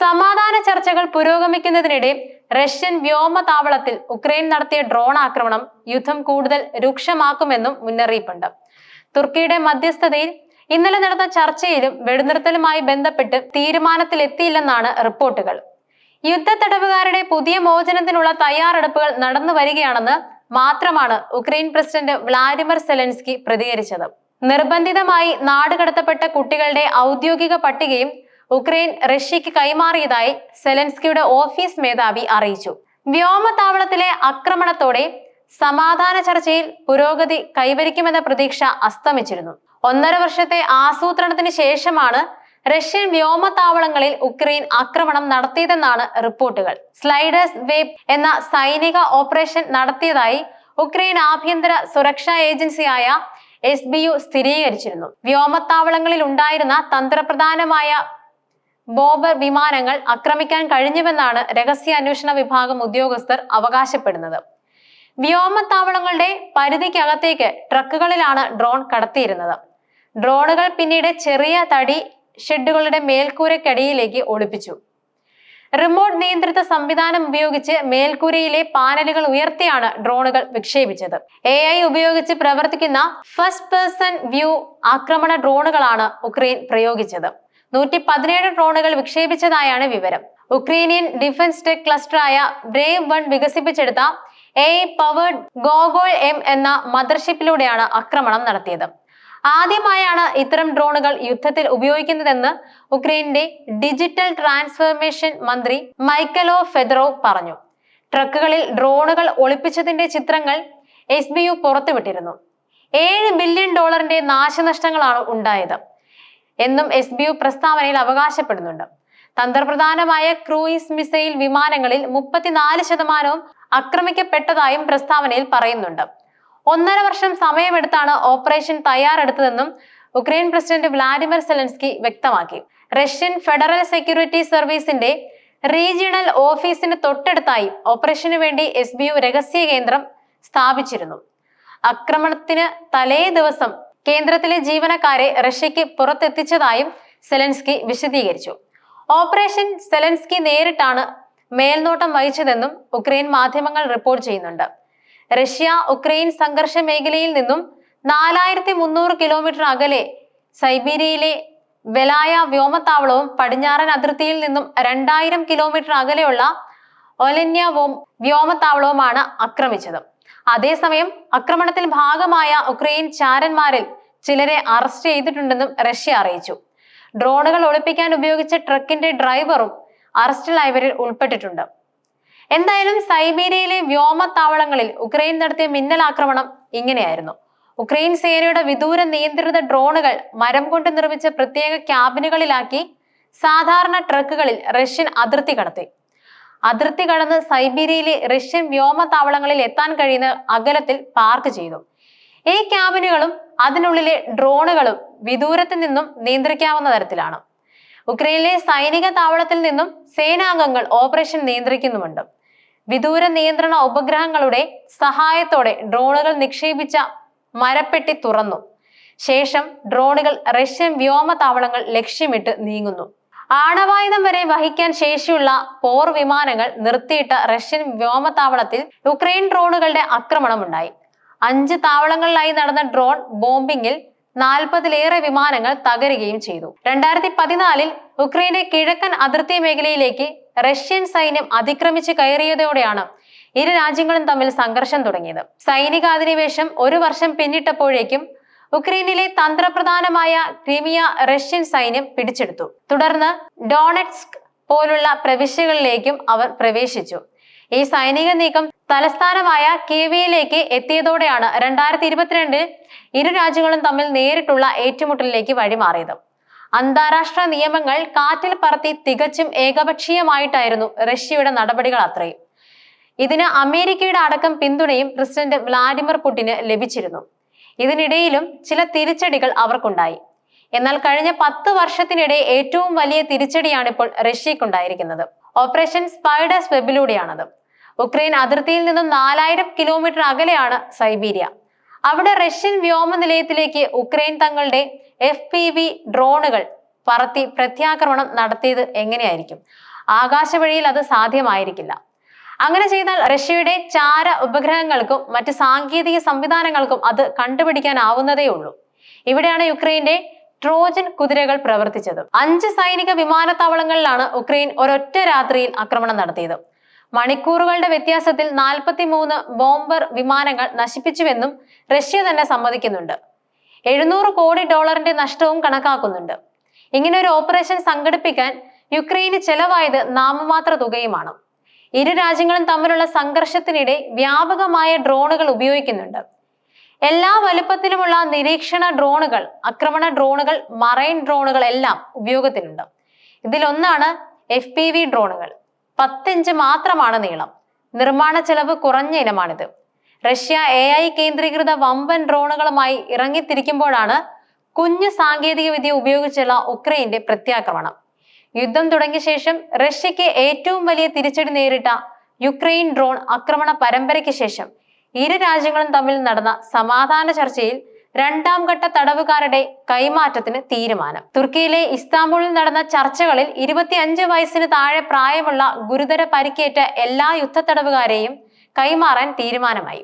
സമാധാന ചർച്ചകൾ പുരോഗമിക്കുന്നതിനിടെ റഷ്യൻ വ്യോമതാവളത്തിൽ ഉക്രൈൻ നടത്തിയ ഡ്രോൺ ആക്രമണം യുദ്ധം കൂടുതൽ രൂക്ഷമാക്കുമെന്നും മുന്നറിയിപ്പുണ്ട്. തുർക്കിയുടെ മധ്യസ്ഥതയിൽ ഇന്നലെ നടന്ന ചർച്ചയിലും വെടിനിർത്തലുമായി ബന്ധപ്പെട്ട് തീരുമാനത്തിലെത്തിയില്ലെന്നാണ് റിപ്പോർട്ടുകൾ. യുദ്ധ തടവുകാരുടെ പുതിയ മോചനത്തിനുള്ള തയ്യാറെടുപ്പുകൾ നടന്നു വരികയാണെന്ന് മാത്രമാണ് ഉക്രൈൻ പ്രസിഡന്റ് വ്ളാഡിമിർ സെലൻസ്കി പ്രതികരിച്ചത്. നിർബന്ധിതമായി നാടുകടത്തപ്പെട്ട കുട്ടികളുടെ ഔദ്യോഗിക പട്ടികയും ഉക്രൈൻ റഷ്യക്ക് കൈമാറിയതായി സെലൻസ്കിയുടെ ഓഫീസ് മേധാവി അറിയിച്ചു. വ്യോമതാവളത്തിലെ ആക്രമണത്തോടെ സമാധാന ചർച്ചയിൽ പുരോഗതി കൈവരിക്കുമെന്ന പ്രതീക്ഷ അസ്തമിച്ചിരുന്നു. ഒന്നര വർഷത്തെ ആസൂത്രണത്തിന് ശേഷമാണ് റഷ്യൻ വ്യോമതാവളങ്ങളിൽ ഉക്രൈൻ ആക്രമണം നടത്തിയതെന്നാണ് റിപ്പോർട്ടുകൾ. സ്ലൈഡേഴ്സ് വേബ് എന്ന സൈനിക ഓപ്പറേഷൻ നടത്തിയതായി ഉക്രൈൻ ആഭ്യന്തര സുരക്ഷാ ഏജൻസിയായ എസ് ബി യു സ്ഥിരീകരിച്ചിരുന്നു. വ്യോമത്താവളങ്ങളിൽ ഉണ്ടായിരുന്ന തന്ത്രപ്രധാനമായ ബോബർ വിമാനങ്ങൾ ആക്രമിക്കാൻ കഴിഞ്ഞുവെന്നാണ് രഹസ്യാന്വേഷണ വിഭാഗം ഉദ്യോഗസ്ഥർ അവകാശപ്പെടുന്നത്. വ്യോമത്താവളങ്ങളുടെ പരിധിക്കകത്തേക്ക് ട്രക്കുകളിലാണ് ഡ്രോൺ കടത്തിയിരുന്നത്. ഡ്രോണുകൾ പിന്നീട് ചെറിയ തടി ഷെഡുകളുടെ മേൽക്കൂരക്കടിയിലേക്ക് ഒളിപ്പിച്ചു റിമോട്ട് നിയന്ത്രിത സംവിധാനം ഉപയോഗിച്ച് മേൽക്കൂരയിലെ പാനലുകൾ ഉയർത്തിയാണ് ഡ്രോണുകൾ വിക്ഷേപിച്ചത്. എ ഐ ഉപയോഗിച്ച് പ്രവർത്തിക്കുന്ന ഫസ്റ്റ് പേഴ്സൺ വ്യൂ ആക്രമണ ഡ്രോണുകളാണ് ഉക്രൈൻ പ്രയോഗിച്ചത്. നൂറ്റി പതിനേഴ് ഡ്രോണുകൾ വിക്ഷേപിച്ചതായാണ് വിവരം. ഉക്രൈനിയൻ ഡിഫൻസ് ടെക് ക്ലസ്റ്ററായ ബ്രേവ് വൺ വികസിപ്പിച്ചെടുത്ത എ പവേർഡ് ഗോഗോൾ എം എന്ന മദർഷിപ്പിലൂടെയാണ് ആക്രമണം നടത്തിയത്. ആദ്യമായാണ് ഇത്തരം ഡ്രോണുകൾ യുദ്ധത്തിൽ ഉപയോഗിക്കുന്നതെന്ന് ഉക്രൈന്റെ ഡിജിറ്റൽ ട്രാൻസ്ഫോർമേഷൻ മന്ത്രി മൈക്കലോ ഫെദറോ പറഞ്ഞു. ട്രക്കുകളിൽ ഡ്രോണുകൾ ഒളിപ്പിച്ചതിന്റെ ചിത്രങ്ങൾ എസ് ബി യു പുറത്തുവിട്ടിരുന്നു. ഏഴ് ബില്യൺ ഡോളറിന്റെ നാശനഷ്ടങ്ങളാണ് ഉണ്ടായത്. എന്നും എസ് ബി യു പ്രസ്താവനയിൽ അവകാശപ്പെടുന്നുണ്ട്. തന്ത്രപ്രധാനമായ ക്രൂയിസ് മിസൈൽ വിമാനങ്ങളിൽ മുപ്പത്തിനാല് ശതമാനവും ആക്രമിക്കപ്പെട്ടതായും പ്രസ്താവനയിൽ പറയുന്നുണ്ട്. ഒന്നര വർഷം സമയമെടുത്താണ് ഓപ്പറേഷൻ തയ്യാറെടുത്തതെന്നും ഉക്രൈൻ പ്രസിഡന്റ് വ്ളാഡിമിർ സെലൻസ്കി വ്യക്തമാക്കി. റഷ്യൻ ഫെഡറൽ സെക്യൂരിറ്റി സർവീസിന്റെ റീജിയണൽ ഓഫീസിന് തൊട്ടടുത്തായി ഓപ്പറേഷന് വേണ്ടി എസ് ബി യു രഹസ്യ കേന്ദ്രം സ്ഥാപിച്ചിരുന്നു. ആക്രമണത്തിന് തലേ ദിവസം കേന്ദ്രത്തിലെ ജീവനക്കാരെ റഷ്യക്ക് പുറത്തെത്തിച്ചതായും സെലൻസ്കി വിശദീകരിച്ചു. ഓപ്പറേഷൻ സെലൻസ്കി നേരിട്ടാണ് മേൽനോട്ടം വഹിച്ചതെന്നും ഉക്രൈൻ മാധ്യമങ്ങൾ റിപ്പോർട്ട് ചെയ്യുന്നുണ്ട്. റഷ്യ ഉക്രൈൻ സംഘർഷ മേഖലയിൽ നിന്നും നാലായിരത്തി മുന്നൂറ് കിലോമീറ്റർ അകലെ സൈബീരിയയിലെ വെലായ വ്യോമത്താവളവും പടിഞ്ഞാറൻ അതിർത്തിയിൽ നിന്നും രണ്ടായിരം കിലോമീറ്റർ അകലെയുള്ള ഒലന്യ വ്യോമത്താവളവുമാണ് ആക്രമിച്ചത്. അതേസമയം ആക്രമണത്തിൽ ഭാഗമായ ഉക്രൈൻ ചാരന്മാരിൽ ചിലരെ അറസ്റ്റ് ചെയ്തിട്ടുണ്ടെന്നും റഷ്യ അറിയിച്ചു. ഡ്രോണുകൾ ഒളിപ്പിക്കാൻ ഉപയോഗിച്ച ട്രക്കിന്റെ ഡ്രൈവറും അറസ്റ്റിലായവരിൽ ഉൾപ്പെട്ടിട്ടുണ്ട്. എന്തായാലും സൈബീരിയയിലെ വ്യോമത്താവളങ്ങളിൽ ഉക്രൈൻ നടത്തിയ മിന്നൽ ആക്രമണം ഇങ്ങനെയായിരുന്നു. ഉക്രൈൻ സേനയുടെ വിദൂര നിയന്ത്രിത ഡ്രോണുകൾ മരം കൊണ്ട് നിർമ്മിച്ച പ്രത്യേക ക്യാബിനുകളിലാക്കി സാധാരണ ട്രക്കുകളിൽ റഷ്യൻ അതിർത്തി കടത്തി. അതിർത്തി കടന്ന് സൈബീരിയയിലെ റഷ്യൻ വ്യോമത്താവളങ്ങളിൽ എത്താൻ കഴിയുന്ന അകലത്തിൽ പാർക്ക് ചെയ്തു. ഈ ക്യാബിനുകളും അതിനുള്ളിലെ ഡ്രോണുകളും വിദൂരത്ത് നിന്നും നിയന്ത്രിക്കാവുന്ന തരത്തിലാണ്. ഉക്രൈനിലെ സൈനിക താവളത്തിൽ നിന്നും സേനാംഗങ്ങൾ ഓപ്പറേഷൻ നിയന്ത്രിക്കുന്നുമുണ്ട്. വിദൂര നിയന്ത്രണ ഉപഗ്രഹങ്ങളുടെ സഹായത്തോടെ ഡ്രോണുകൾ നിക്ഷേപിച്ച മരപ്പെട്ടി തുറന്നു. ശേഷം ഡ്രോണുകൾ റഷ്യൻ വ്യോമതാവളങ്ങൾ ലക്ഷ്യമിട്ട് നീങ്ങുന്നു. ആണവായുധം വരെ വഹിക്കാൻ ശേഷിയുള്ള പോർ വിമാനങ്ങൾ നിർത്തിയിട്ട റഷ്യൻ വ്യോമതാവളത്തിൽ യുക്രൈൻ ഡ്രോണുകളുടെ ആക്രമണമുണ്ടായി. അഞ്ച് താവളങ്ങളിലായി നടന്ന ഡ്രോൺ ബോംബിംഗിൽ നാൽപ്പതിലേറെ വിമാനങ്ങൾ തകരുകയും ചെയ്തു. രണ്ടായിരത്തി പതിനാലിൽ ഉക്രൈന്റെ കിഴക്കൻ അതിർത്തി മേഖലയിലേക്ക് റഷ്യൻ സൈന്യം അതിക്രമിച്ച് കയറിയതോടെയാണ് ഇരു രാജ്യങ്ങളും തമ്മിൽ സംഘർഷം തുടങ്ങിയത്. സൈനിക അധിനിവേശം ഒരു വർഷം പിന്നിട്ടപ്പോഴേക്കും ഉക്രൈനിലെ തന്ത്രപ്രധാനമായ ക്രിമിയ റഷ്യൻ സൈന്യം പിടിച്ചെടുത്തു. തുടർന്ന് ഡോണറ്റ്സ്ക് പോലുള്ള പ്രവിശ്യകളിലേക്കും അവർ പ്രവേശിച്ചു. ഈ സൈനിക നീക്കം തലസ്ഥാനമായ കീവിയിലേക്ക് എത്തിയതോടെയാണ് രണ്ടായിരത്തി ഇരുപത്തിരണ്ടിൽ ഇരു രാജ്യങ്ങളും തമ്മിൽ നേരിട്ടുള്ള ഏറ്റുമുട്ടലിലേക്ക് വഴിമാറിയത്. അന്താരാഷ്ട്ര നിയമങ്ങൾ കാറ്റിൽ പറത്തി തികച്ചും ഏകപക്ഷീയമായിട്ടായിരുന്നു റഷ്യയുടെ നടപടികൾ അത്രയും. ഇതിന് അമേരിക്കയുടെ അടക്കം പിന്തുണയും പ്രസിഡന്റ് വ്ളാഡിമിർ പുടിന് ലഭിച്ചിരുന്നു. ഇതിനിടയിലും ചില തിരിച്ചടികൾ അവർക്കുണ്ടായി. എന്നാൽ കഴിഞ്ഞ പത്ത് വർഷത്തിനിടെ ഏറ്റവും വലിയ തിരിച്ചടിയാണ് ഇപ്പോൾ റഷ്യക്കുണ്ടായിരിക്കുന്നത് ഓപ്പറേഷൻ സ്പൈഡേഴ്സ് വെബിലൂടെയാണത്. ഉക്രൈൻ അതിർത്തിയിൽ നിന്നും നാലായിരം കിലോമീറ്റർ അകലെയാണ് സൈബീരിയ. അവിടെ റഷ്യൻ വ്യോമ നിലയത്തിലേക്ക് ഉക്രൈൻ തങ്ങളുടെ എഫ് പി വി ഡ്രോണുകൾ പറത്തി പ്രത്യാക്രമണം നടത്തിയത് എങ്ങനെയായിരിക്കും? ആകാശവഴിയിൽ അത് സാധ്യമായിരിക്കില്ല. അങ്ങനെ ചെയ്താൽ റഷ്യയുടെ ചാര ഉപഗ്രഹങ്ങൾക്കും മറ്റ് സാങ്കേതിക സംവിധാനങ്ങൾക്കും അത് കണ്ടുപിടിക്കാനാവുന്നതേ ഉള്ളൂ. ഇവിടെയാണ് യുക്രൈന്റെ ട്രോജൻ കുതിരകൾ പ്രവർത്തിച്ചത്. അഞ്ച് സൈനിക വിമാനത്താവളങ്ങളിലാണ് ഉക്രൈൻ ഒരൊറ്റ രാത്രിയിൽ ആക്രമണം നടത്തിയത്. മണിക്കൂറുകളുടെ വ്യത്യാസത്തിൽ നാൽപ്പത്തി മൂന്ന് ബോംബർ വിമാനങ്ങൾ നശിപ്പിച്ചുവെന്നും റഷ്യ തന്നെ സമ്മതിക്കുന്നുണ്ട്. എഴുന്നൂറ് കോടി ഡോളറിന്റെ നഷ്ടവും കണക്കാക്കുന്നുണ്ട്. ഇങ്ങനെ ഒരു ഓപ്പറേഷൻ സംഘടിപ്പിക്കാൻ യുക്രൈന് ചെലവായത് നാമമാത്ര തുകയുമാണ്. ഇരു രാജ്യങ്ങളും തമ്മിലുള്ള സംഘർഷത്തിനിടെ വ്യാപകമായ ഡ്രോണുകൾ ഉപയോഗിക്കുന്നുണ്ട്. എല്ലാ വലുപ്പത്തിലുമുള്ള നിരീക്ഷണ ഡ്രോണുകൾ ആക്രമണ ഡ്രോണുകൾ മറൈൻ ഡ്രോണുകൾ എല്ലാം ഉപയോഗത്തിലുണ്ട്. ഇതിലൊന്നാണ് എഫ് പി വി ഡ്രോണുകൾ. പത്തിഞ്ച് മാത്രമാണ് നീളം. നിർമ്മാണ ചെലവ് കുറഞ്ഞ ഇനമാണിത്. റഷ്യ എ ഐ കേന്ദ്രീകൃത വമ്പൻ ഡ്രോണുകളുമായി ഇറങ്ങിത്തിരിക്കുമ്പോഴാണ് കുഞ്ഞു സാങ്കേതിക വിദ്യ ഉപയോഗിച്ചുള്ള ഉക്രൈന്റെ പ്രത്യാക്രമണം. യുദ്ധം തുടങ്ങിയ ശേഷം റഷ്യക്ക് ഏറ്റവും വലിയ തിരിച്ചടി നേരിട്ട യുക്രൈൻ ഡ്രോൺ ആക്രമണ പരമ്പരയ്ക്ക് ശേഷം ഇരു രാജ്യങ്ങളും തമ്മിൽ നടന്ന സമാധാന ചർച്ചയിൽ രണ്ടാം ഘട്ട തടവുകാരുടെ കൈമാറ്റത്തിന് തീരുമാനം. തുർക്കിയിലെ ഇസ്താംബൂളിൽ നടന്ന ചർച്ചകളിൽ ഇരുപത്തിയഞ്ച് വയസ്സിന് താഴെ പ്രായമുള്ള ഗുരുതര പരിക്കേറ്റ എല്ലാ യുദ്ധ തടവുകാരെയും കൈമാറാൻ തീരുമാനമായി.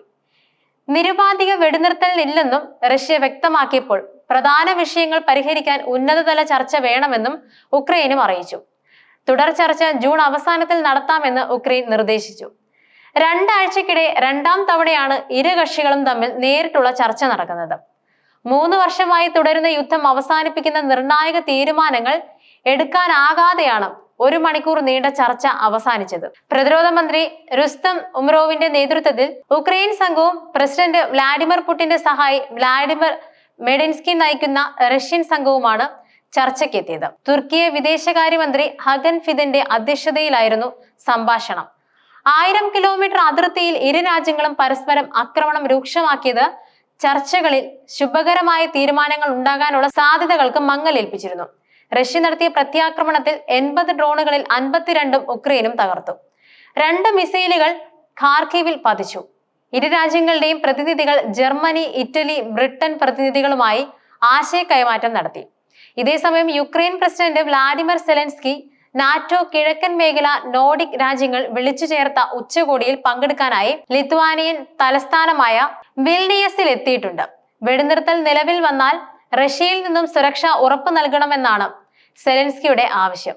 നിരുപാധിക വെടിനിർത്തലിനില്ലെന്നും റഷ്യ വ്യക്തമാക്കിയപ്പോൾ പ്രധാന വിഷയങ്ങൾ പരിഹരിക്കാൻ ഉന്നതതല ചർച്ച വേണമെന്നും ഉക്രൈനും അറിയിച്ചു. തുടർ ചർച്ച ജൂൺ അവസാനത്തിൽ നടത്താമെന്ന് ഉക്രൈൻ നിർദ്ദേശിച്ചു. രണ്ടാഴ്ചക്കിടെ രണ്ടാം തവണയാണ് ഇരു കക്ഷികളും തമ്മിൽ നേരിട്ടുള്ള ചർച്ച നടക്കുന്നത്. മൂന്ന് വർഷമായി തുടരുന്ന യുദ്ധം അവസാനിപ്പിക്കുന്ന നിർണായക തീരുമാനങ്ങൾ എടുക്കാനാകാതെയാണ് ഒരു മണിക്കൂർ നീണ്ട ചർച്ച അവസാനിച്ചത്. പ്രതിരോധ മന്ത്രി രുസ്തം ഉമറോവിന്റെ നേതൃത്വത്തിൽ ഉക്രൈൻ സംഘവും പ്രസിഡന്റ് വ്ലാഡിമിർ പുടിന്റെ സഹായി വ്ലാഡിമിർ മെഡിൻസ്കി നയിക്കുന്ന റഷ്യൻ സംഘവുമാണ് ചർച്ചയ്ക്കെത്തിയത്. തുർക്കിയെ വിദേശകാര്യമന്ത്രി ഹഗൻ ഫിദന്റെ അധ്യക്ഷതയിലായിരുന്നു സംഭാഷണം. ആയിരം കിലോമീറ്റർ അതിർത്തിയിൽ ഇരു രാജ്യങ്ങളും പരസ്പരം ആക്രമണം രൂക്ഷമാക്കിയത് ചർച്ചകളിൽ ശുഭകരമായ തീരുമാനങ്ങൾ ഉണ്ടാകാനുള്ള സാധ്യതകൾക്ക് മങ്ങലേൽപ്പിച്ചിരുന്നു. റഷ്യ നടത്തിയ പ്രത്യാക്രമണത്തിൽ എൺപത് ഡ്രോണുകളിൽ അൻപത്തിരണ്ടും ഉക്രൈനും തകർത്തു. രണ്ട് മിസൈലുകൾ ഖാർഖീവിൽ പതിച്ചു. ഇരു രാജ്യങ്ങളുടെയും പ്രതിനിധികൾ ജർമ്മനി ഇറ്റലി ബ്രിട്ടൻ പ്രതിനിധികളുമായി ആശയ കൈമാറ്റം നടത്തി. ഇതേസമയം Ukraine president Vladimir Zelensky NATO കിഴക്കൻ മേഖല നോർഡിക് രാജ്യങ്ങൾ വിളിച്ചു ചേർത്ത ഉച്ചകോടിയിൽ പങ്കെടുക്കാനായി ലിത്വാനിയൻ തലസ്ഥാനമായ വിൽനിയസിൽ എത്തിയിട്ടുണ്ട്. വെടിനിർത്തൽ നിലവിൽ വന്നാൽ റഷ്യയിൽ നിന്നും സുരക്ഷ ഉറപ്പു നൽകണമെന്നാണ് സെലൻസ്കിയുടെ ആവശ്യം.